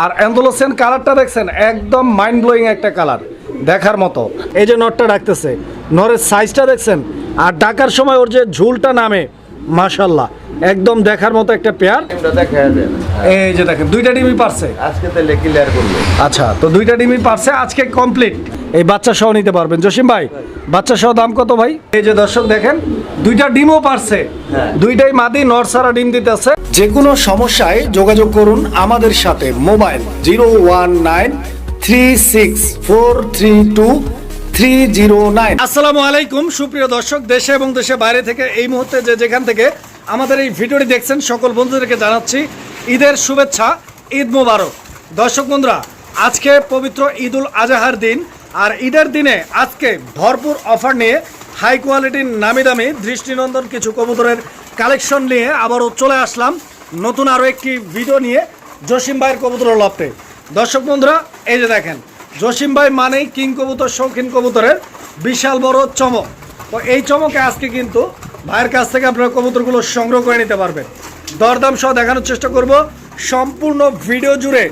আর অ্যান্দোলোসেন কালারটা দেখছেন, একদম মাইন্ড ব্লোয়িং একটা কালার, দেখার মতো। এই যে নটটা ডাকতেছে, নরের সাইজটা দেখছেন, আর ডাকার সময় ওর যে ঝুলটা নামে মাশাল্লাহ একদম দেখার মতো একটা পেয়ার এই যে দেখেন দুইটা ডিমই পারছে। আজকে তাহলে ক্লিয়ার করব আচ্ছা তো দুইটা ডিমই পারছে আজকে কমপ্লিট এই বাচ্চা সহ নিতে পারবেন। জসিম ভাই বাচ্চা সহ দাম কত ভাই? এই যে দর্শক দেখেন দুইটা ডিমও পারছে। হ্যাঁ। দুইটাই মাদি নরসারা ডিম দিতেছে। যে কোনো সমস্যায় যোগাযোগ করুন আমাদের সাথে। Mobile zero one nine three six four three two three zero nine আসসালামু আলাইকুম, সুপ্রিয় দর্শক, দেশে এবং দেশে বাইরে থেকে এই মুহূর্তে যে যেখান থেকে আমাদের এই ভিডিওটি দেখছেন, সকল বন্ধুদেরকে জানাচ্ছি ঈদের শুভেচ্ছা, ঈদ মোবারক। দর্শক বন্ধুরা, আজকে পবিত্র ঈদুল আজহার দিন, আর ঈদের দিনে আজকে ভরপুর অফার নিয়ে, হাই কোয়ালিটির নামি দামি দৃষ্টিনন্দন কিছু কবুতরের কালেকশন নিয়ে আবারও চলে আসলাম নতুন আরও একটি ভিডিও নিয়ে জসিম ভাইয়ের কবুতরের লফটে। দর্শক বন্ধুরা, এই যে দেখেন জসিম ভাই মানেই কিং কবুতর, শৌখিন কবুতরের বিশাল বড় চমক। তো এই চমকে আজকে কিন্তু ভাইয়ের কাছ থেকে আপনারা কবুতরগুলো সংগ্রহ করে নিতে পারবেন। দরদাম সহ দেখানোর চেষ্টা করব। সম্পূর্ণ ভিডিও জুড়ে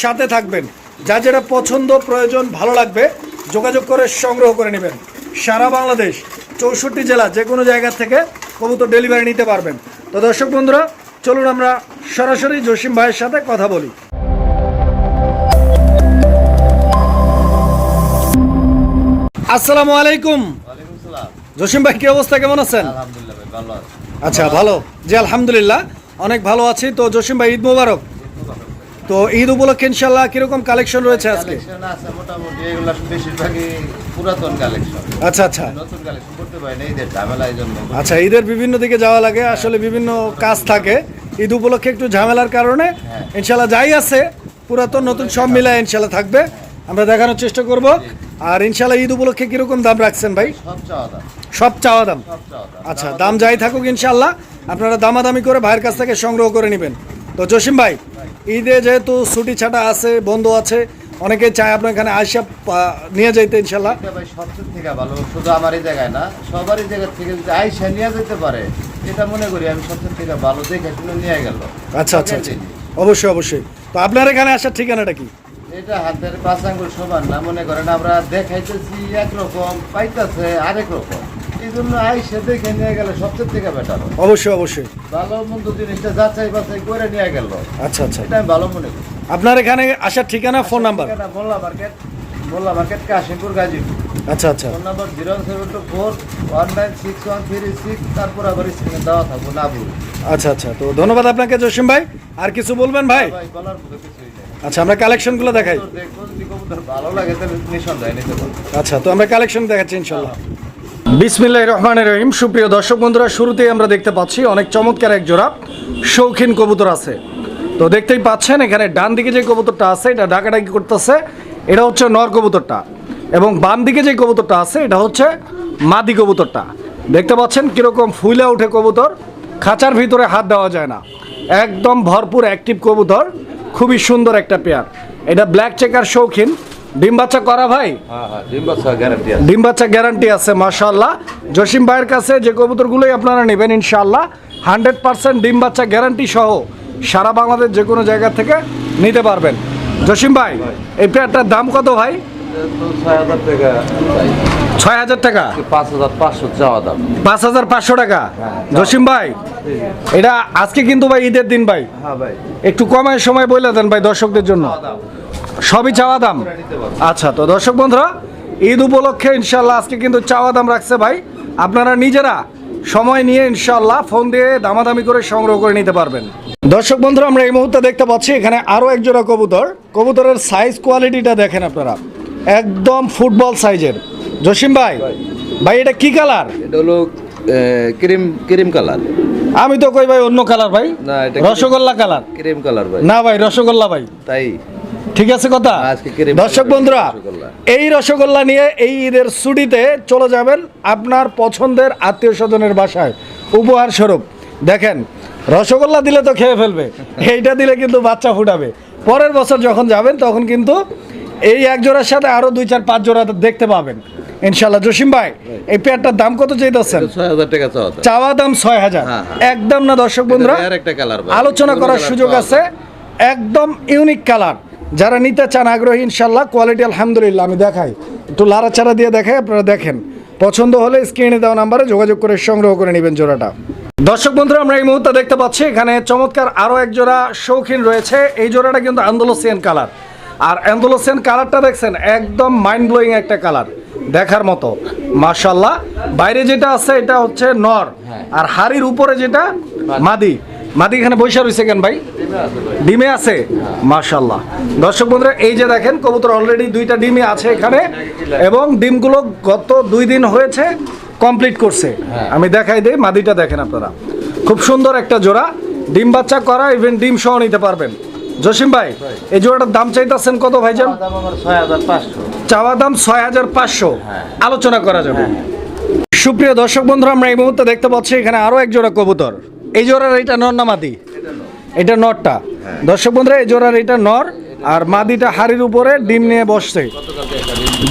সাথে থাকবেন। যা যেটা পছন্দ, প্রয়োজন, ভালো লাগবে, যোগাযোগ করে সংগ্রহ করে নেবেন। সারা বাংলাদেশ, চৌষট্টি জেলা, যে কোনো জায়গা থেকে কবুতর ডেলিভারি নিতে পারবেন। তো দর্শক বন্ধুরা, চলুন আমরা সরাসরি জসিম ভাইয়ের সাথে কথা বলি। আসসালামু আলাইকুম। জসিম ভাই কি অবস্থা? কেমন আছেন? আচ্ছা ভালো। জি আলহামদুলিল্লাহ। অনেক ভালো আছি। তো জসিম ভাই ঈদ মোবারক। তো ঈদ উপলক্ষে ইনশাল্লাহ কীরকম কালেকশন রয়েছে আজকে? আচ্ছা আচ্ছা। আচ্ছা ঈদের বিভিন্ন দিকে যাওয়া লাগে আসলে বিভিন্ন কাজ থাকে। ঈদ উপলক্ষে একটু ঝামেলার কারণে হ্যাঁ। ইনশাল্লাহ যাই আছে পুরাতন নতুন সব মিলায় ইনশাল্লাহ থাকবে। আমরা দেখানোর চেষ্টা করব। আর ইনশাল্লাহ ঈদ উপলক্ষে কীরকম দাম রাখছেন ভাই? সব চাওয়া দাম। আচ্ছা দাম যাই থাকুক ইনশাল্লাহ আপনারা দামাদামি করে ভাইয়ের কাছ থেকে সংগ্রহ করে নেবেন। তো জসিম ভাই ঈদে যেহেতু ছুটি ছাটা আছে বন্ধ আছে অনেকে চায় আপনার এখানে আইসা নিয়ে যাইতে ইনশাল্লাহ ভাই সবচেয়ে থেকে ভালো শুধু আমার এই জায়গায় না সবারই জায়গা থেকে যদি আইসা নিয়ে যেতে পারে এটা মনে করি আমি সবচেয়ে থেকে ভালো দেখে নিয়ে গেল। আচ্ছা আচ্ছা আচ্ছা। অবশ্যই অবশ্যই। তো আপনার এখানে আসার ঠিকানাটা কি? এটা হাতের পাঁচ আঙ্গুল সমান না মনে করেন আমরা দেখাইতেছি একরকম পাইতেছে আরেক রকম। এই জন্য আইসে দেখে নিয়ে গেলে সবচেয়ে থেকে বেটার অবশ্যই অবশ্যই। ভালো মন্দ জিনিসটা যাচাই বাছাই করে নিয়ে গেল। আচ্ছা আচ্ছা। এটা আমি ভালো মনে করি। আপনার এখানে আসার ঠিকানা phone number Molla market Molla market Kashimpur Gazipur. আচ্ছা আচ্ছা। Phone number zero seven two four one nine six one three six তারপর আবার স্ক্রিনে দেওয়া থাকব না আচ্ছা আচ্ছা। তো ধন্যবাদ আপনাকে জসিম ভাই। আর কিছু বলবেন ভাই? ভাই বলার নেই আচ্ছা আমরা কালেকশনগুলো দেখাই। ভালো লাগে আচ্ছা তো আমরা কালেকশন দেখাচ্ছি ইনশাল্লাহ। বিসমিল্লাহ রহমানের রহিম। সুপ্রিয় দর্শক বন্ধুরা শুরুতেই আমরা দেখতে পাচ্ছি অনেক চমৎকার এক জোড়া শৌখিন কবুতর আছে। তো দেখতেই পাচ্ছেন এখানে ডান দিকে যে কবুতরটা আছে এটা ডাকাডাকি করতেছে এটা হচ্ছে নর কবুতরটা। এবং বাম দিকে যে কবুতরটা আছে এটা হচ্ছে মাদি কবুতরটা। দেখতে পাচ্ছেন কীরকম ফুলে ওঠে কবুতর খাঁচার ভিতরে হাত দেওয়া যায় না। একদম ভরপুর অ্যাক্টিভ কবুতর। খুবই সুন্দর একটা পেয়ার। এটা ব্ল্যাক চেকার শৌখিন। ডিম বাচ্চা করা ভাই? হ্যাঁ হ্যাঁ ডিম বাচ্চা গ্যারান্টি আছে। মাশাল্লাহ জসিম ভাইয়ের কাছে যে কবুতরগুলোই আপনারা নেবেন ইনশাল্লাহ হান্ড্রেড পার্সেন্ট ডিম বাচ্চা গ্যারান্টি সহ সারা বাংলাদেশ যে কোনো জায়গা থেকে নিতে পারবেন। জসিম ভাই। এই পেয়ারটার দাম কত ভাই? ছয় হাজার টাকা। পাঁচ হাজার পাঁচশো চাওয়া দাম। পাঁচ হাজার পাঁচশো টাকা? জসিম ভাই এটা আজকে কিন্তু ভাই ঈদের দিন ভাই। হ্যাঁ একটু কমের সময় বলে দেন ভাই দর্শকদের জন্য। সবই চাওয়া দাম? আচ্ছা তো দর্শক বন্ধুরা ঈদ উপলক্ষে ইনশাল্লাহ আজকে কিন্তু চাওয়া দাম রাখছে ভাই। আপনারা নিজেরা সময় নিয়ে ইনশাল্লাহ ফোন দিয়ে দামাদামি করে সংগ্রহ করে নিতে পারবেন। দর্শক বন্ধুরা আমরা এই মুহূর্তে দেখতে পাচ্ছি এখানে আরও একজোড়া কবুতর। কবুতরের সাইজ কোয়ালিটিটা দেখেন আপনারা। একদম ফুটবল সাইজের। জসিম ভাই ভাই এটা কি কালার? এটা হলো ক্রিম ক্রিম কালার। আমি তো কই ভাই অন্য কালার ভাই? না, এটা রসগোল্লা কালার। ক্রিম কালার ভাই। না ভাই রসগোল্লা ভাই। তাই। ঠিক আছে কথা? দর্শক বন্ধুরা এই রসগোল্লা নিয়ে এই ঈদের ছুটিতে চলে যাবেন আপনার পছন্দের আত্মীয় স্বজনের বাসায়। উপহার স্বরূপ। দেখেন রসগোল্লা দিলে তো খেয়ে ফেলবে এইটা দিলে কিন্তু বাচ্চা ফুটাবে। পরের বছর যখন যাবেন তখন কিন্তু এই এক জোড়ার সাথে আরও দুই চার পাঁচ জোড়া দেখতে পাবেন। ইনশাল্লাহ জসিম ভাই এই পেয়ারটার দাম কত চাইতেছেন? টাকা চাওয়া দাম। ছয় হাজার। হ্যাঁ, হ্যাঁ। একদম না দর্শক বন্ধুরা? আলোচনা করার সুযোগ আছে। একদম ইউনিক কালার যারা নিতে চান আগ্রহী ইনশাল্লাহ কোয়ালিটি আলহামদুলিল্লাহ আমি দেখাই। একটু লাড়াচাড়া দিয়ে দেখাই আপনারা দেখেন। পছন্দ হলে স্ক্রিনে দেওয়া নাম্বারে যোগাযোগ করে সংগ্রহ করে নেবেন জোড়াটা। দর্শক বন্ধুরা আমরা এই মুহূর্তে দেখতে পাচ্ছি এখানে চমৎকার আরও এক জোড়া শৌখিন রয়েছে। এই জোড়াটা কিন্তু আন্দোলসিয়ান কালার আর অ্যান্ডোলোসিয়ান কালারটা দেখছেন একদম মাইন্ড ব্লোয়িং একটা কালার। দেখার মতো। মাশাল্লাহ বাইরে যেটা আছে এটা হচ্ছে নর। আর হাড়ির উপরে যেটা মাদি। মাদি এখানে বৈশা রয়েছে কেন ভাই? ডিমে আছে মাশাল্লাহ দর্শক বন্ধুরা এই যে দেখেন কবুতর অলরেডি দুইটা ডিমে আছে এখানে এবং ডিমগুলো গত দুই দিন হয়েছে কমপ্লিট করছে। আমি দেখাই দিই মাদিটা দেখেন আপনারা। খুব সুন্দর একটা জোড়া। ডিম বাচ্চা করা ইভেন ডিম সহ নিতে পারবেন। জসিম ভাই এই জোড়াটার দাম চাইতেছেন কত ভাইজান? চাওয়া দাম ছয় হাজার পাঁচশো। আলোচনা করা যাবে। সুপ্রিয় দর্শক বন্ধুরা আমরা এই মুহূর্তে দেখতে পাচ্ছি এখানে আরও এক জোড়া কবুতর। এই জোড়ার এটা নর না মাদি? এটা নরটা। দর্শক বন্ধুরা এই জোড়ার এটা নর আর মাদিটা হাড়ির উপরে ডিম নিয়ে বসছে।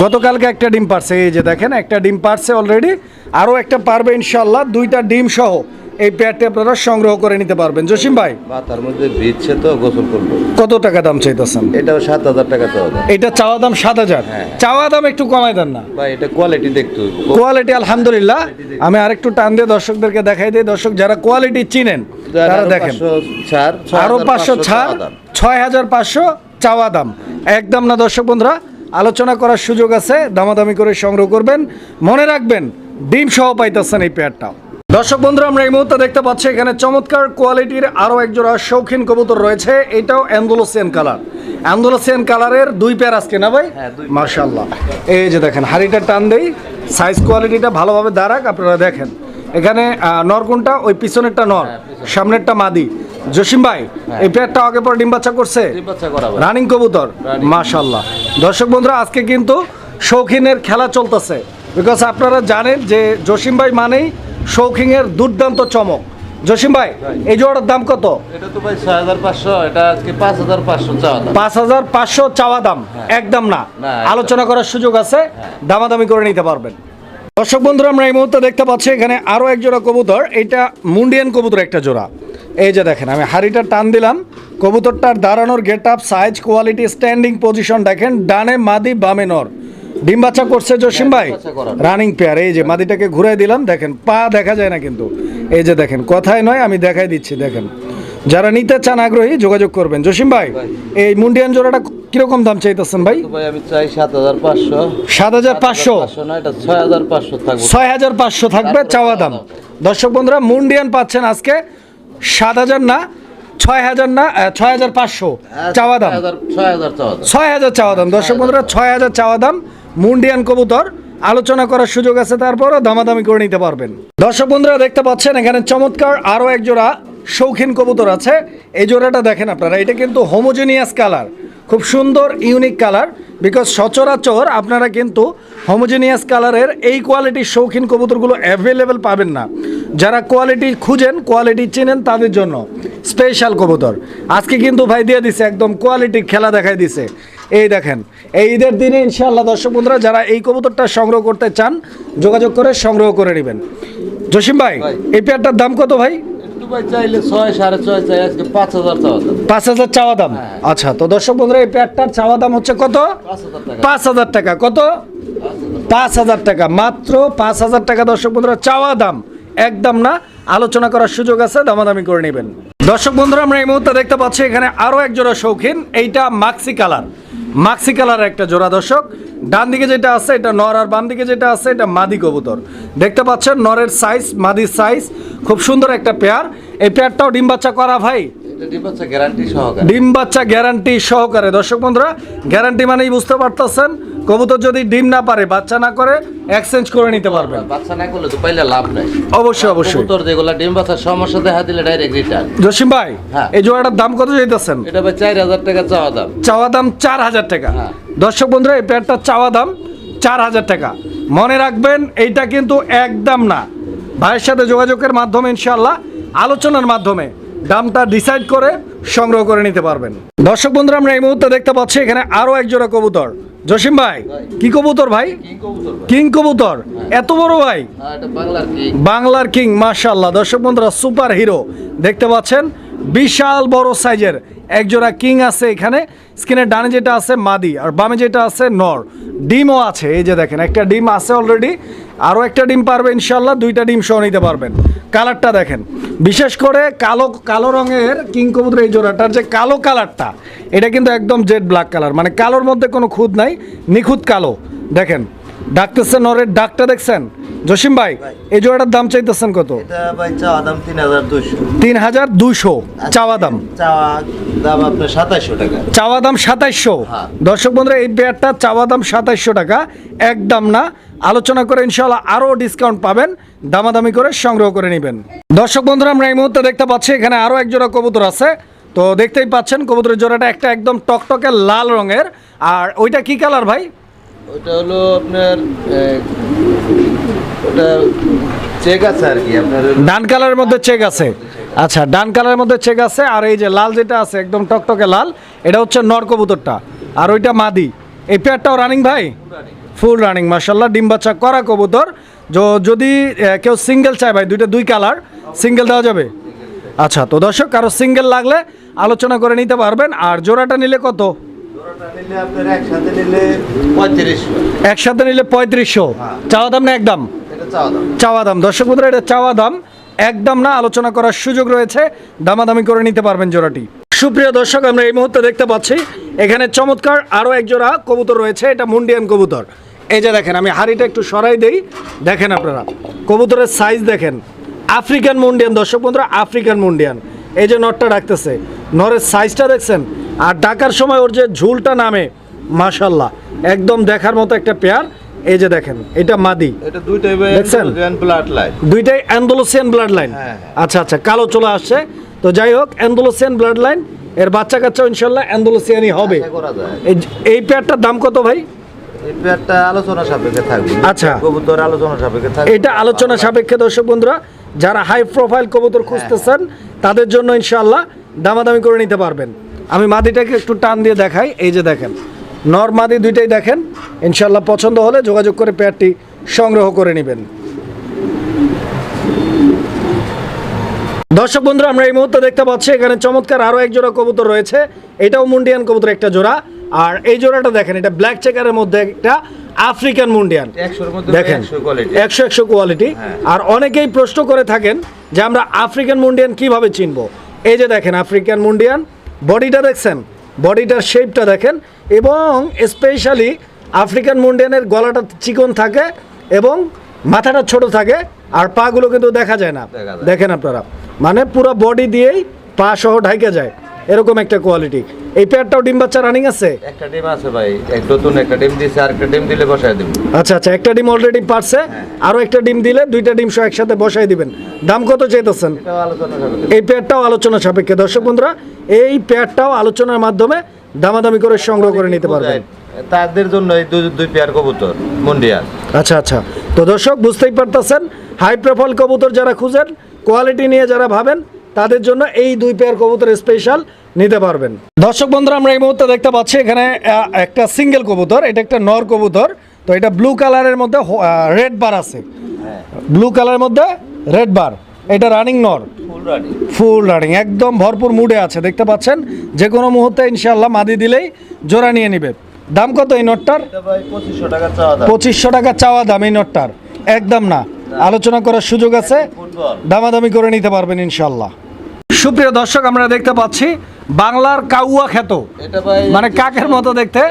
গতকালকে একটা ডিম পারছে। এই যে দেখেন একটা ডিম পারছে অলরেডি আরও একটা পারবে ইনশাল্লাহ দুইটা ডিম সহ। এই পেয়ারটি আপনারা সংগ্রহ করে নিতে পারবেন। জসিম ভাই? তার মধ্যে ভিজছে তো গোসল করব। কত টাকা দাম চাইতেছেন? এটাও সাত হাজার টাকা এটা চাওয়া দাম সাত হাজার? হ্যাঁ। চাওয়া দাম একটু কমাই দেন না। ভাই এটা কোয়ালিটি দেখতে কোয়ালিটি আলহামদুলিল্লাহ। আমি আরেকটু টান দিয়ে দর্শকদেরকে দেখাই দিই। দর্শক যারা কোয়ালিটি চিনেন তারা দেখেন। আরও পাঁচশো ছাড় ছয় হাজার পাঁচশো চাওয়া দাম। একদম না দর্শক বন্ধুরা আলোচনা করার সুযোগ আছে। দামাদামি করে সংগ্রহ করবেন। মনে রাখবেন ডিম সহ পাইতেছেন এই পেয়ারটা দর্শক বন্ধুরা আমরা এই মুহূর্তে দেখতে পাচ্ছি এখানে চমৎকার কোয়ালিটির আরও একজোড়া শৌখিন কবুতর রয়েছে। এটাও অ্যান্ডোলোসিয়ান কালার। অ্যান্ডোলোসিয়ান কালারের দুই পেয়ার আজকে না ভাই? হ্যাঁ, মার্শাল্লাহ এই যে দেখেন হাড়িটা টান দেই। সাইজ কোয়ালিটিটা ভালোভাবে দাঁড়াক আপনারা দেখেন। এখানে নর কোনটা ওই পিছনেরটা নর সামনেরটা মাদি। জসিম ভাই এই পেয়ারটা আগে পরে ডিম বাচ্চা করছে? রানিং কবুতর। মাশাল্লাহ দর্শক বন্ধুরা আজকে কিন্তু শৌখিনের খেলা চলতেছে। বিকজ আপনারা জানেন যে জসিম ভাই মানেই শৌখিনের দুর্দান্ত চমক। জসিম ভাই এই জোড়ার দাম কত? এটা তো ভাই ছয় হাজার পাঁচশো এটা আজকে পাঁচ হাজার পাঁচশো চাওয়া দাম। পাঁচ হাজার পাঁচশো চাওয়া দাম একদম না। আলোচনা করার সুযোগ আছে দামাদামি করে নিতে পারবেন। দর্শক বন্ধুরা আমরা এই মুহূর্তে দেখতে পাচ্ছি এখানে আরও এক জোড়া কবুতর এটা মুন্ডিয়ান কবুতর একটা জোড়া। এই যে দেখেন আমি হাড়িটা টান দিলাম। কবুতরটার দাঁড়ানোর get up size quality standing position দেখেন ডানে মাদি বামে নর। ডিম বাচ্চা করছে জসিম ভাই। রানিং পেয়ার এই যে মাদিটাকে ঘুরাই দিলাম দেখেন পা দেখা যায় না কিন্তু। এই যে দেখেন কথাই নয় আমি দেখাই দিচ্ছি দেখেন। যারা নিতে চান আগ্রহী যোগাযোগ করবেন। জসিম ভাই। এই মুন্ডিয়ান জোড়াটা কীরকম দাম চাইতেছেন ভাই? আমি চাই সাত হাজার পাঁচশো। সাত হাজার পাঁচশো? ছয় হাজার পাঁচশো থাকবে। ছয় হাজার পাঁচশো থাকবে চাওয়া দাম। দর্শক বন্ধুরা মুন্ডিয়ান পাচ্ছেন আজকে সাত হাজার না ছয় হাজার না ছয় হাজার পাঁচশো। হাজার চাওয়া দাম। ছয় হাজার চাওয়া দাম। দর্শক বন্ধুরা ছয় হাজার চাওয়া দাম। মুন্ডিয়ান কবুতর, আলোচনা করার সুযোগ আছে, তারপরও দামাদামি করে নিতে পারবেন। দর্শক বন্ধুরা, দেখতে পাচ্ছেন, এখানে চমৎকার আরও এক জোড়া শৌখিন কবুতর আছে। এই জোড়াটা দেখেন আপনারা, এটা কিন্তু হোমোজেনিয়াস কালার খুব সুন্দর ইউনিক কালার বিকজ সচরাচর আপনারা কিন্তু হোমোজেনিয়াস কালারের এই কোয়ালিটির শৌখিন কবুতরগুলো অ্যাভেলেবেল পাবেন না। যারা কোয়ালিটি খুঁজেন কোয়ালিটি চেনেন, তাদের জন্য স্পেশাল কবুতর। আজকে কিন্তু ভাই দিয়ে দিছে, একদম কোয়ালিটির খেলা দেখাই দিছে। এই দেখেন এই ঈদের দিনে ইনশাআল্লাহ দর্শক বন্ধুরা যারা এই কবুতরটা সংগ্রহ করতে চান যোগাযোগ করে সংগ্রহ করে নেবেন। জসিম ভাই। এই পেয়ারটার দাম কত ভাই? পাঁচ হাজার চাওয়া দাম। দাম? আচ্ছা তো দর্শক বন্ধুরা এই পেয়ারটার চাওয়া দাম হচ্ছে কত? পাঁচ হাজার টাকা। কত? পাঁচ হাজার টাকা। মাত্র পাঁচ হাজার টাকা দর্শক বন্ধুরা চাওয়া দাম। একদম না আলোচনা করার সুযোগ আছে দামাদামি করে নেবেন। দর্শক বন্ধুরা আমরা এই মুহূর্তে দেখতে পাচ্ছি এখানে আরও এক জোড়া শৌখিন এইটা মাক্সি কালার মাক্সি কালার একটা জোড়া দর্শক। ডান দিকে যেটা আছে এটা নর আর বাম দিকে যেটা আছে এটা মাদি কবুতর। দেখতে পাচ্ছেন নরের সাইজ মাদির সাইজ খুব সুন্দর একটা পেয়ার এই পেয়ারটাও ডিম বাচ্চা করা ভাই? এটা ডিম হচ্ছে গ্যারান্টি সহকারে। ডিম বাচ্চা গ্যারান্টি সহকারে। দর্শক বন্ধুরা গ্যারান্টি মানেই বুঝতে পারতেছেন কবুতর যদি ডিম না পারে বাচ্চা না করে এক্সচেঞ্জ করে নিতে পারবেন বাচ্চা না করলে তো পাইলে লাভ নাই। অবশ্যই অবশ্যই। কবুতর যেগুলা ডিম বাচ্চার সমস্যা দেখা দিলে ডাইরেক্ট রিটার্ন জসিম ভাই হ্যাঁ। এই জোড়াটার দাম কত চাইতেছেন? এটা ভাই চার হাজার টাকা চাওয়া দাম। চাওয়া দাম চার হাজার টাকা। হ্যাঁ। দর্শক বন্ধুরা এই প্যাডটার চাওয়া দাম চার হাজার টাকা। মনে রাখবেন এইটা কিন্তু একদম না। ভাইয়ের সাথে যোগাযোগের মাধ্যমে ইনশাল্লাহ আলোচনার মাধ্যমে দামটা ডিসাইড করে সংগ্রহ করে নিতে পারবেন। দর্শক বন্ধুরা আমরা এই মুহূর্তে দেখতে পাচ্ছি এখানে আরও এক জোড়া কবুতর। জসিম ভাই কি কবুতর ভাই? কি কবুতর এত বড় ভাই? হ্যাঁ, বাংলার কিং। বাংলার কিং মাশাল্লাহ দর্শক বন্ধুরা সুপার হিরো। দেখতে পাচ্ছেন বিশাল বড় সাইজের এক জোড়া কিং আছে এখানে। স্ক্রিনের ডানে যেটা আছে মাদি আর বামে যেটা আছে নর। ডিমও আছে, এই যে দেখেন, একটা ডিম আছে অলরেডি আরও একটা ডিম পারবে ইনশাল্লাহ দুইটা ডিম সহ নিতে পারবেন। কালারটা দেখেন, বিশেষ করে কালো কালো রঙের কিং কবুতর এই জোড়াটার যে কালো কালারটা, এটা কিন্তু একদম জেড ব্ল্যাক কালার। মানে কালোর মধ্যে কোনো খুঁত নাই, নিখুঁত কালো। দেখেন ডাকতেছে নরের ডাকটা দেখছেন? জসিম ভাই এই জোড়াটার দাম চাইতেছেন কত? তিন হাজার দুইশো। চাওয়া দাম? চাওয়া দাম চাওয়া দাম সাতাইশশো। হ্যাঁ। দর্শক বন্ধুরা এই পেয়ারটা চাওয়া দাম সাতাইশশো টাকা একদম না। আলোচনা করে ইনশাল্লাহ আরও ডিসকাউন্ট পাবেন। দামাদামি করে সংগ্রহ করে নেবেন। দর্শক বন্ধুরা আমরা এই মুহূর্তে দেখতে পাচ্ছি এখানে আরও এক জোড়া কবুতর আছে। তো দেখতেই পাচ্ছেন কবুতরের জোড়াটা একটা একদম টকটকে লাল রঙের। আর ওইটা কি কালার ভাই? ওটা হলো আপনার ওটা চেক আছে আর কি, আপনার ডান কালারের মধ্যে চেক আছে। আচ্ছা ডান কালারের মধ্যে চেক আছে, আর এই যে লাল যেটা আছে, একদম টকটকে লাল, এটা হচ্ছে নর কবুতরটা। আর ওইটা মাদি। এই পেয়ারটাও রানিং ভাই? ফুল রানিং মার্শাল্লাহ ডিম বাচ্চা করা কবুতর। যদি কেউ সিঙ্গেল চায় ভাই, দুইটা, দুই কালার সিঙ্গেল দেওয়া যাবে? আচ্ছা তো দর্শক, কারও সিঙ্গেল লাগলে আলোচনা করে নিতে পারবেন, আর জোড়াটা নিলে কত? একসাথে নিলে পঁয়ত্রিশশো। নিলে চাওয়া দাম না একদম? চাওয়া দাম। চাওয়া দাম। দর্শক বন্ধুরা এটা চাওয়া দাম। একদম না আলোচনা করার সুযোগ রয়েছে। দামাদামি করে নিতে পারবেন জোড়াটি। সুপ্রিয় দর্শক আমরা এই মুহূর্তে দেখতে পাচ্ছি এখানে চমৎকার আরও এক জোড়া কবুতর রয়েছে এটা মুন্ডিয়ান কবুতর। এই যে দেখেন আমি হাড়িটা একটু সরাই দেই। দেখেন আপনারা কবুতরের সাইজ দেখেন। আফ্রিকান মুন্ডিয়ান দর্শক বন্ধুরা আফ্রিকান মুন্ডিয়ান। এই যে নটটা ডাকতেছে নরের সাইজটা দেখছেন? আর ডাকার সময় ওর যে ঝুলটা নামে মাশাল্লাহ একদম দেখার মতো একটা পেয়ার এই যে দেখেন এটা মাদি। এটা দুইটাই দেখছেন? ব্লাড লাইট দুইটাই অ্যান্ডোলোসিয়ান ব্লাড লাইন হ্যাঁ, আচ্ছা আচ্ছা কালো চলে আসছে। তো যাই হোক অ্যান্ডোলোসিয়ান ব্লাড লাইন এর বাচ্চা কাচ্চা ইনশাল্লাহ অ্যান্ডোলোসিয়ানই হবে। এই এই পেয়ারটার দাম কত ভাই? আলোচনা সাপেক্ষে থাকবে। আচ্ছা। কবুতর আলোচনা সাপেক্ষে থাকবে। এটা আলোচনা সাপেক্ষে দর্শক বন্ধুরা যারা হাই প্রোফাইল কবুতর খুঁজতেছেন তাদের জন্য ইনশাল্লাহ দামাদামি করে নিতে পারবেন। আমি মাদিটাকে একটু টান দিয়ে দেখাই এই যে দেখেন। নর মাদি দুইটাই দেখেন ইনশাল্লাহ পছন্দ হলে যোগাযোগ করে পেয়ারটি সংগ্রহ করে নেবেন। দর্শক বন্ধুরা আমরা এই মুহূর্তে দেখতে পাচ্ছি এখানে চমৎকার আরও এক জোড়া কবুতর রয়েছে। এটাও মুন্ডিয়ান কবুতর একটা জোড়া। আর এই জোড়াটা দেখেন এটা ব্ল্যাক চেকারের মধ্যে একটা আফ্রিকান মুন্ডিয়ান দেখেন একশো একশো কোয়ালিটি হ্যাঁ। আর অনেকেই প্রশ্ন করে থাকেন যে আমরা আফ্রিকান মুন্ডিয়ান কীভাবে চিনব? এই যে দেখেন আফ্রিকান মুন্ডিয়ান বডিটা দেখছেন? বডিটার শেপটা দেখেন এবং স্পেশালি আফ্রিকান মুন্ডিয়ানের গলাটা চিকন থাকে এবং মাথাটা ছোট থাকে আর পাগুলো কিন্তু দেখা যায় না। দেখেন আপনারা। মানে পুরো বডি দিয়েই পা সহ ঢাইকে যায়। এরকম একটা কোয়ালিটি এই পেয়ারটাও ডিম বাচ্চা রানিং আছে? একটা ডিম আছে ভাই এক নতুন একটা ডিম দিয়েছে আর একটা ডিম দিলে বসায় দেবো। আচ্ছা আচ্ছা একটা ডিম অলরেডি পারছে আরও একটা ডিম দিলে দুইটা ডিম সহ একসাথে বসাই দিবেন। দাম কত চাইতেছেন? এই পেয়ারটাও আলোচনা সাপেক্ষে। দর্শক বন্ধুরা এই পেয়ারটাও আলোচনার মাধ্যমে দামাদামি করে সংগ্রহ করে নিতে পারবেন। তাদের জন্য এই দুই দুই পেয়ার কবুতর মুন্ডিয়াল আচ্ছা আচ্ছা। তো দর্শক বুঝতেই পারতেছেন হাই প্রোফাইল কবুতর যারা খুঁজেন কোয়ালিটি নিয়ে যারা ভাবেন তাদের জন্য এই দুই পেয়ার কবুতর স্পেশাল নিতে পারবেন। দর্শক বন্ধুরা আমরা এই মুহূর্তে দেখতে পাচ্ছি এখানে একটা সিঙ্গেল কবুতর এটা একটা নর কবুতর। তো এটা ব্লু কালারের মধ্যে রেড বার আছে। ব্লু কালারের মধ্যে রেড বার এটা রানিং নর। ফুল রানিং একদম ভরপুর মুডে আছে দেখতে পাচ্ছেন? যে কোনো মুহূর্তে ইনশাল্লাহ মাদি দিলেই জোড়া নিয়ে নিবে। দাম কত এই নটটার পঁচিশশো টাকা চাওয়া দাম। এই নটটার একদম না। আলোচনা করার সুযোগ আছে। দামাদামি করে নিতে পারবেন ইনশাল্লাহ সুপ্রিয় দর্শক আমরা দেখতে পাচ্ছি বাংলার কাউয়া খ্যাত। মানে কাকের মতো দেখতে?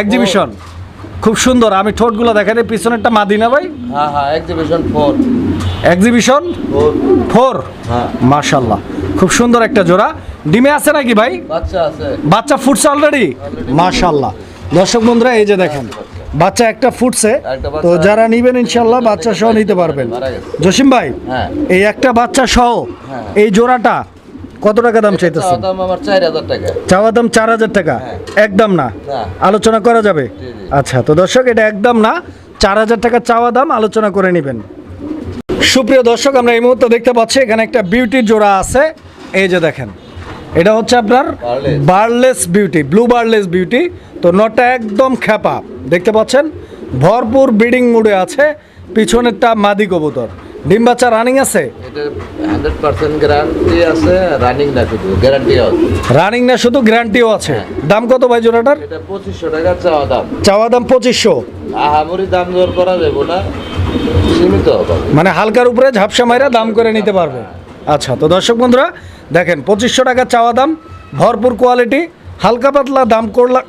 এক্সিবিশন খুব সুন্দর আমি ঠোঁটগুলো দেখাই দিই পিছনেরটা মাদিনা ভাই। হ্যাঁ হ্যাঁ এক্সিবিশন ফোর এক্সিবিশন ফোর মাশাল্লাহ খুব সুন্দর একটা জোড়া। ডিমে আছে নাকি ভাই? বাচ্চা আছে। বাচ্চা ফুটছে অলরেডি মাশাল্লাহ দর্শক বন্ধুরা এই যে দেখেন বাচ্চা। একটা ফুটছে। তো যারা নিবেন ইনশাল্লাহ বাচ্চা সহ নিতে পারবেন। জসিম ভাই হ্যাঁ। এই একটা বাচ্চা সহ হ্যাঁ। এই জোড়াটা কত টাকা দাম চাইতেছেন? দাম আমার চার হাজার টাকা। চাওয়া দাম চার হাজার টাকা? হ্যাঁ। একদম না। আলোচনা করা যাবে। আচ্ছা তো দর্শক এটা একদম না। চার হাজার টাকা চাওয়া দাম আলোচনা করে নেবেন। সুপ্রিয় দর্শক আমরা এই মুহূর্তে দেখতে পাচ্ছি এখানে একটা বিউটির জোড়া আছে। এই যে দেখেন এটা হচ্ছে আপনার barless beauty blue barless beauty তো নটটা একদম খ্যাপা। দেখতে পাচ্ছেন? ভরপুর ব্রিডিং মুডে আছে। পিছনেরটা মাদি কবুতর। ডিম বাচ্চা রানিং আছে? রানিং না শুধু গ্যারান্টি রানিং না শুধু গ্যারান্টিও আছে। হ্যাঁ। দাম কত ভাই জোড়াটার? পঁচিশশো টাকা চাওয়া দাম। চাওয়া দাম পঁচিশশো। আহামরি দাম দর করা যাবে না সীমিত মানে হালকার উপরে ঝাপসা মাইরা দাম করে নিতে পারবে। আচ্ছা তো দর্শক বন্ধুরা দেখেন পঁচিশশো টাকা চাওয়া দাম ভরপুর কোয়ালিটি হালকা পাতলা দাম করলা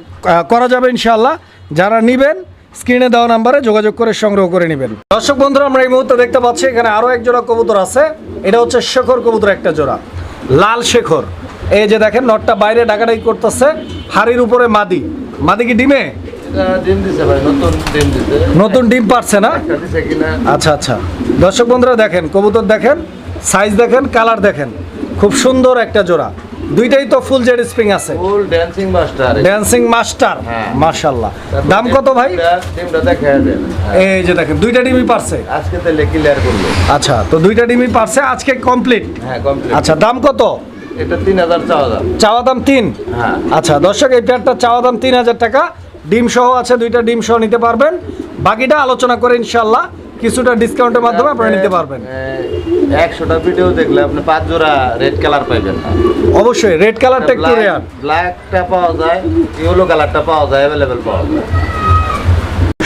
করা যাবে ইনশাল্লাহ যারা নিবেন স্ক্রিনে দেওয়া নাম্বারে যোগাযোগ করে সংগ্রহ করে নেবেন। দর্শক বন্ধুরা আমরা এই মুহূর্তে দেখতে পাচ্ছি এখানে আরও এক জোড়া কবুতর আছে। এটা হচ্ছে শেখর কবুতর একটা জোড়া লাল শেখর। এই যে দেখেন নটটা বাইরে ডাকাডাকি করতেছে হাড়ির উপরে মাদি। মাদি কি ডিমে? নতুন ডিম পারছে না? আচ্ছা আচ্ছা। দর্শক বন্ধুরা দেখেন কবুতর দেখেন সাইজ দেখেন কালার দেখেন। খুব সুন্দর একটা জোড়া। দুইটাই তো ফুল জেড স্প্রিং আছে। Full dancing master dancing master হ্যাঁ। মাশাল্লাহ দাম কত ভাই? ডিমটা দেখা দেন হ্যাঁ। এই যে দেখেন দুইটা ডিমই পারছে। আজকে তাহলে ক্লিয়ার করল। আচ্ছা তো দুইটা ডিমই পারছে আজকে কমপ্লিট হ্যাঁ কমপ্লিট আচ্ছা দাম কত? এটা তিন হাজার চাওয়া দাম। চাওয়া দাম তিন? হ্যাঁ। আচ্ছা দর্শক এই পেয়ারটা চাওয়া দাম তিন হাজার টাকা। ডিম সহ আছে দুইটা ডিম সহ নিতে পারবেন। বাকিটা আলোচনা করে ইনশাল্লাহ কিছুটা ডিসকাউন্টের মাধ্যমে আপনারা নিতে পারবেন। একশোটা ভিডিও দেখলে আপনি পাঁচ জোড়া রেড কালার পাইবেন। না অবশ্যই রেড কালারটা একটু রেয়ার ব্ল্যাকটা পাওয়া যায় ইয়েলো কালারটা পাওয়া যায় অ্যাভেলেবেল পাওয়া যায়।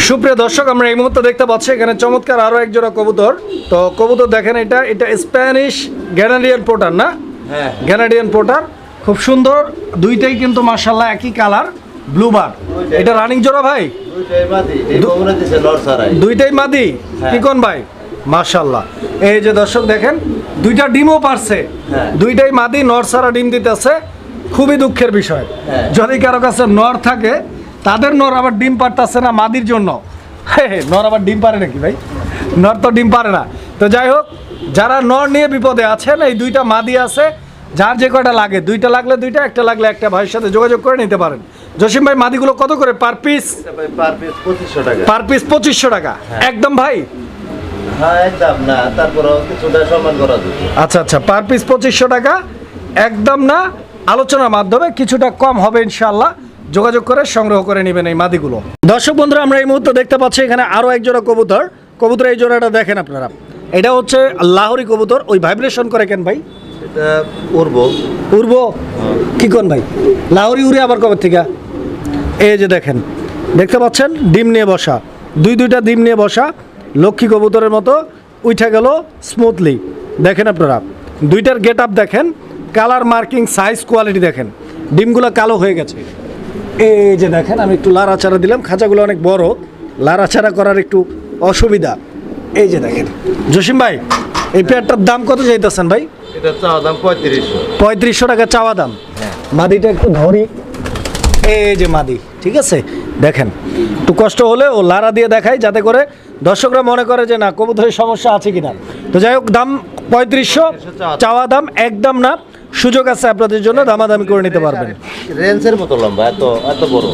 সুপ্রিয় দর্শক আমরা এই মুহূর্তে দেখতে পাচ্ছি এখানে চমৎকার আরও এক জোড়া কবুতর। তো কবুতর দেখেন এটা এটা স্প্যানিশ গ্যানাডিয়ান পোটার না? হ্যাঁ। গ্যানাডিয়ান পোটার খুব সুন্দর দুইটাই কিন্তু মার্শাল্লাহ একই কালার ব্লু বার এটা রানিং জোড়া ভাই? দুইটাই মাদি হ্যাঁ। কি কোন ভাই? মার্শাল্লাহ এই যে দর্শক দেখেন দুইটা ডিমও পারছে। হ্যাঁ। দুইটাই মাদি নর সারা ডিম দিতেছে। খুবই দুঃখের বিষয়। হ্যাঁ। যদি কারও কাছে নর থাকে তাদের নর আবার ডিম পারতেছে না মাদির জন্য। হে হে, নর আবার ডিম পারে নাকি ভাই? নর তো ডিম পারে না। তো যাই হোক যারা নর নিয়ে বিপদে আছেন এই দুইটা মাদি আছে যার যে কয়টা লাগে দুইটা লাগলে দুইটা একটা লাগলে একটা ভাইয়ের সাথে যোগাযোগ করে নিতে পারেন। জসিম ভাই মাদিগুলো কত করে? পার পিস পার পিস পঁচিশশো টাকা। পার পিস পঁচিশশো টাকা। একদম ভাই? হ্যাঁ আচ্ছা আচ্ছা পার পিস পঁচিশশো টাকা। একদম না আলোচনার মাধ্যমে কিছুটা কম হবে ইনশাল্লাহ যোগাযোগ করে সংগ্রহ করে নেবেন এই মাদিগুলো। দর্শক বন্ধুরা আমরা এই মুহূর্তে দেখতে পাচ্ছি এখানে আরও এক জোড়া কবুতর। কবুতর এই জোড়াটা দেখেন আপনারা। এটা হচ্ছে লাহোরি কবুতর। ওই ভাইব্রেশন করে কেন ভাই? এটা উড়ব কি কোন ভাই? লাহোরি উড়ে আবার কবে থেকে? এই যে দেখেন, দেখতে পাচ্ছেন? ডিম নিয়ে বসা। দুই দুইটা ডিম নিয়ে বসা। লক্ষ্মী কবুতরের মতো উঠে গেল স্মুথলি দেখেন আপনারা, দুইটার গেট আপ দেখেন কালার মার্কিং সাইজ কোয়ালিটি দেখেন। ডিমগুলো কালো হয়ে গেছে। এই যে দেখেন, আমি একটু লাড়াচাড়া দিলাম, খাঁচাগুলো অনেক বড়। লাড়াচাড়া করার একটু অসুবিধা। এই যে দেখেন, জসিম ভাই, এই পেয়ারটার দাম কত চাইতেছেন ভাই? এটা চাওয়া দাম পঁয়ত্রিশশো। পঁয়ত্রিশশো টাকা চাওয়া দাম? হ্যাঁ। মাদিটা একটু ধরি। এই যে মাদি ঠিক আছে? দেখেন একটু কষ্ট হলে ও লারা দিয়ে দেখাই যাতে করে দর্শকরা মনে করে যে না কবুতরের সমস্যা আছে কিনা। তো যাই হোক দাম পঁয়ত্রিশশো চাওয়া দাম। একদম না। সুযোগ আছে আপনাদের জন্য দামাদামি করে নিতে পারবেন। রেঞ্জের মতো লম্বা এত এত বড়।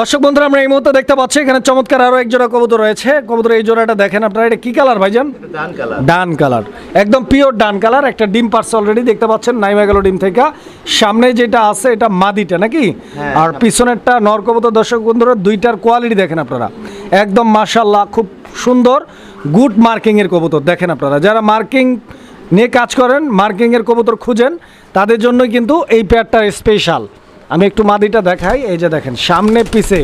দর্শক বন্ধুরা আমরা এই মুহূর্তে দেখতে পাচ্ছি এখানে চমৎকার আরও এক জোড়া কবুতর রয়েছে। কবুতর এই জোড়াটা দেখেন আপনারা এটা কি কালার ভাইজান? ডান কালার ডান কালার একদম পিওর ডান কালার একটা ডিম পার্স অলরেডি দেখতে পাচ্ছেন নাইমা গেল ডিম থেকে। সামনে যেটা আছে এটা মাদিটা নাকি? হ্যাঁ। আর পিছনেরটা নরকবুতর দর্শক বন্ধুরা দুইটার কোয়ালিটি দেখেন আপনারা। একদম মাশাল্লাহ খুব সুন্দর গুড মার্কিং এর কবুতর দেখেন আপনারা। যারা মার্কিং নিয়ে কাজ করেন মার্কিং এর কবুতর খুঁজেন তাদের জন্যই কিন্তু এই পেয়ারটা স্পেশাল আমি একটু মাদিটা দেখাই এই যে দেখেন সামনে পিছে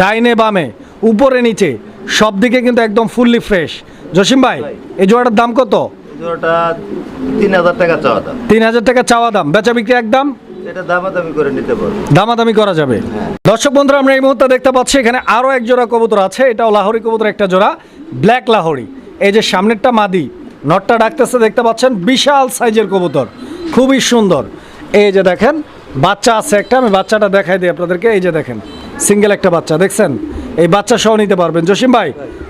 ডাইনে বামে উপরে নিচে সব দিকে কিন্তু একদম ফুললি ফ্রেশ জসিম ভাই এই জোড়াটার দাম কত? জোড়াটা তিন হাজার টাকা চাওয়া দাম। তিন হাজার টাকা চাওয়া দাম। বেচা বিক্রি একদম? এটা দামাদামি করে নিতে পারব। দামাদামি করা যাবে। দর্শক বন্ধুরা আমরা এই মুহূর্তে দেখতে পাচ্ছি এখানে আরও এক জোড়া কবুতর আছে। এটাও লাহোরি কবুতর একটা জোড়া ব্ল্যাক লাহোরি। এই যে সামনেরটা মাদি নটটা ডাকতেছে দেখতে পাচ্ছেন বিশাল সাইজের কবুতর খুবই সুন্দর। এই যে দেখেন বাচ্চা আছে একটা আমি বাচ্চাটা দেখাই দিই আপনাদেরকে। এই যে দেখেন সিঙ্গেল একটা বাচ্চা দেখছেন? এই বাচ্চা সহ নিতে পারবেন। জসিম ভাই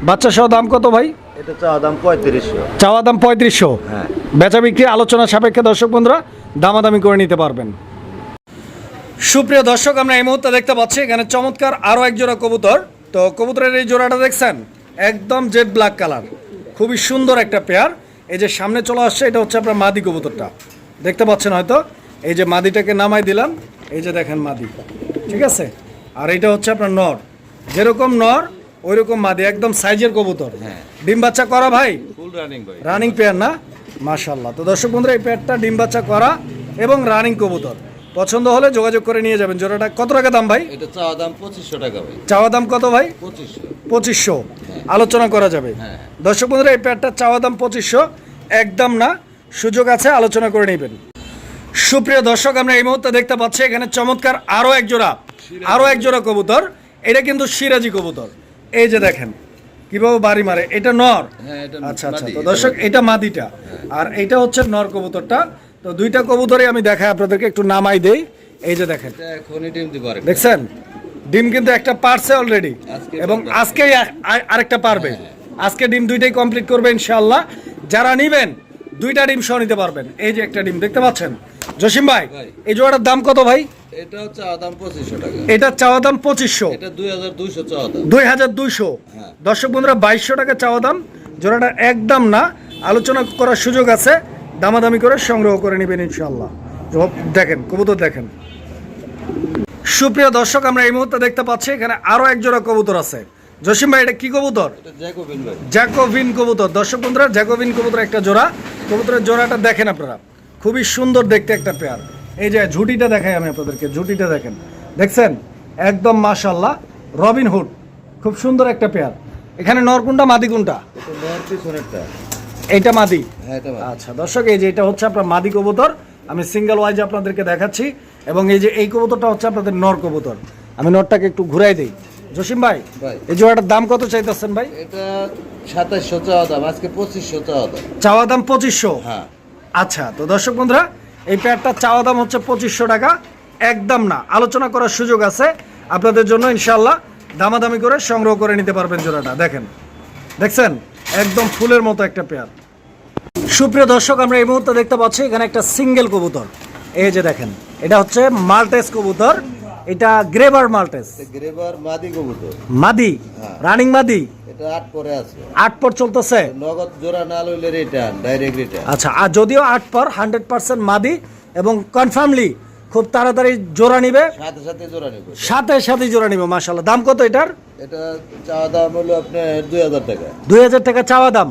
বাচ্চা সহ দাম কত ভাই? এটা চাওয়া দাম পঁয়ত্রিশশো। চাওয়া দাম পঁয়ত্রিশশো? হ্যাঁ। বেচা বিক্রি আলোচনা সাপেক্ষে দর্শক বন্ধুরা দামাদামি করে নিতে পারবেন। সুপ্রিয় দর্শক আমরা এই মুহূর্তে দেখতে পাচ্ছি এখানে চমৎকার আরও এক জোড়া কবুতর। তো কবুতরের এই জোড়াটা দেখছেন? একদম জেড ব্ল্যাক কালার খুবই সুন্দর একটা পেয়ার এই যে সামনে চলে আসছে এটা হচ্ছে আপনার মাদি কবুতরটা। দেখতে পাচ্ছেন হয়তো? এই যে মাদিটাকে নামাই দিলাম এই যে দেখেন মাদি। ঠিক আছে? আর এটা হচ্ছে আপনার নর। যেরকম নর ওই রকম মাদি একদম সাইজের কবুতর। হ্যাঁ। ডিম বাচ্চা করা ভাই? রানিং পেয়ার না? মাশাল্লাহ তো দর্শক বন্ধুরা এই পেয়ারটা ডিম বাচ্চা করা এবং রানিং কবুতর। পছন্দ হলে যোগাযোগ করে নিয়ে যাবেন। জোড়াটা কত টাকা দাম ভাই? এটা চাওয়া দাম পঁচিশশো টাকা ভাই। চাওয়া দাম কত ভাই? পঁচিশশো। পঁচিশশো। আলোচনা করা যাবে। হ্যাঁ। দর্শক বন্ধুরা এই পেয়ারটা চাওয়া দাম পঁচিশশো। একদম না। সুযোগ আছে আলোচনা করে নেবেন। সুপ্রিয় দর্শক আমরা এই মুহূর্তে দেখতে পাচ্ছি এখানে চমৎকার আরও এক জোড়া আরও এক জোড়া কবুতর। এটা কিন্তু সিরাজি কবুতর। এই যে দেখেন কীভাবে বাড়ি মারে এটা নর? হ্যাঁ, আচ্ছা আচ্ছা তো দর্শক এটা মাদিটা। আর এটা হচ্ছে নর কবুতরটা। তো দুইটা কবুতরই আমি দেখাই আপনাদেরকে একটু নামাই দেই। এই যে দেখেন। দেখছেন? ডিম কিন্তু একটা পারছে অলরেডি এবং আজকেই আরেকটা পারবে। আজকে ডিম দুইটাই কমপ্লিট করবে ইনশাআল্লাহ। যারা নিবেন দুইটা ডিম সহ নিতে পারবেন। এই যে একটা ডিম দেখতে পাচ্ছেন? জসিম ভাই। এই জোড়াটার দাম কত ভাই? এটা চাওয়া দাম পঁচিশশো টাকা। এটা চাওয়া দাম পঁচিশশো। এটা দুই হাজার দুইশো চাওয়া দাম। দুই হাজার দুইশো। হ্যাঁ। দর্শক বন্ধুরা বাইশশো টাকা চাওয়া দাম। জোড়াটা একদম না। আলোচনা করার সুযোগ আছে। দামাদামি করে সংগ্রহ করে নেবেন তো দেখেন কবুতর দেখেন। সুপ্রিয় দর্শক আমরা এই মুহূর্তে দেখতে পাচ্ছি এখানে আরও এক জোড়া কবুতর আছে। জসিম ভাই এটা কি কবুতর? জ্যাকোভিন কবুতর। দর্শক বন্ধুরা জ্যাকোভিন কবুতর একটা জোড়া। কবুতরের জোড়াটা দেখেন আপনারা। খুবই সুন্দর দেখতে একটা পেয়ার এই যে ঝুটিটা দেখাই আমি আপনাদেরকে ঝুটিটা দেখেন। দেখছেন? একদম মাশাল্লাহ রবিন হুড। খুব সুন্দর একটা পেয়ার এখানে এইটা মাদি? হ্যাঁ এটা ভাই। আচ্ছা দর্শক এই যে এটা হচ্ছে আপনার মাদি কবুতর। আমি সিঙ্গেল ওয়াইজ আপনাদেরকে দেখাচ্ছি। এবং এই যে এই কবুতরটা হচ্ছে আপনাদের নর কবুতর। আমি নরটাকে একটু ঘুরাই দিই। জসিম ভাই। এই জোড়াটার দাম কত চাইতেছেন ভাই? এটা সাতাশশো চাওয়া দাম আজকে পঁচিশশো চাওয়া দাম। চাওয়া দাম পঁচিশশো? হ্যাঁ। আচ্ছা তো দর্শক বন্ধুরা এই প্যাডটার চাওয়া দাম হচ্ছে পঁচিশশো টাকা। একদম না আলোচনা করার সুযোগ আছে। আপনাদের জন্য ইনশাল্লাহ দামাদামি করে সংগ্রহ করে নিতে পারবেন জোড়াটা। দেখেন দেখছেন? একদম ফুলের মতো একটা পেয়ার সুপ্রিয় দর্শক আমরা এই মুহূর্তে দেখতে পাচ্ছি এখানে একটা সিঙ্গেল কবুতর। এই যে দেখেন এটা হচ্ছে মাল্টেস কবুতর। এটা গ্রেভার মাল্টেস। এটা গ্রেবার মাদি কবুতর। মাদি? হ্যাঁ। রানিং মাদি? এটা আট পরে আছে। আট পর চলতেছে? নগদ জোড়া না লইলে রিটার্ন ডাইরেক্ট রিটার্ন আচ্ছা আর যদিও আট পর হান্ড্রেড পার্সেন্ট মাদি এবং কনফার্মলি খুব তাড়াতাড়ি জোড়া নিবে। সাথে সাথে জোড়া নেব। সাথে সাথে জোড়া নিবে মাশাল্লাহ দাম কত এটার? এটা চাওয়া দাম হলো আপনার দুই হাজার টাকা। দুই হাজার টাকা চাওয়া দাম?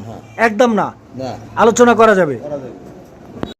একদম না? না। আলোচনা করা যাবে? করা যাবে।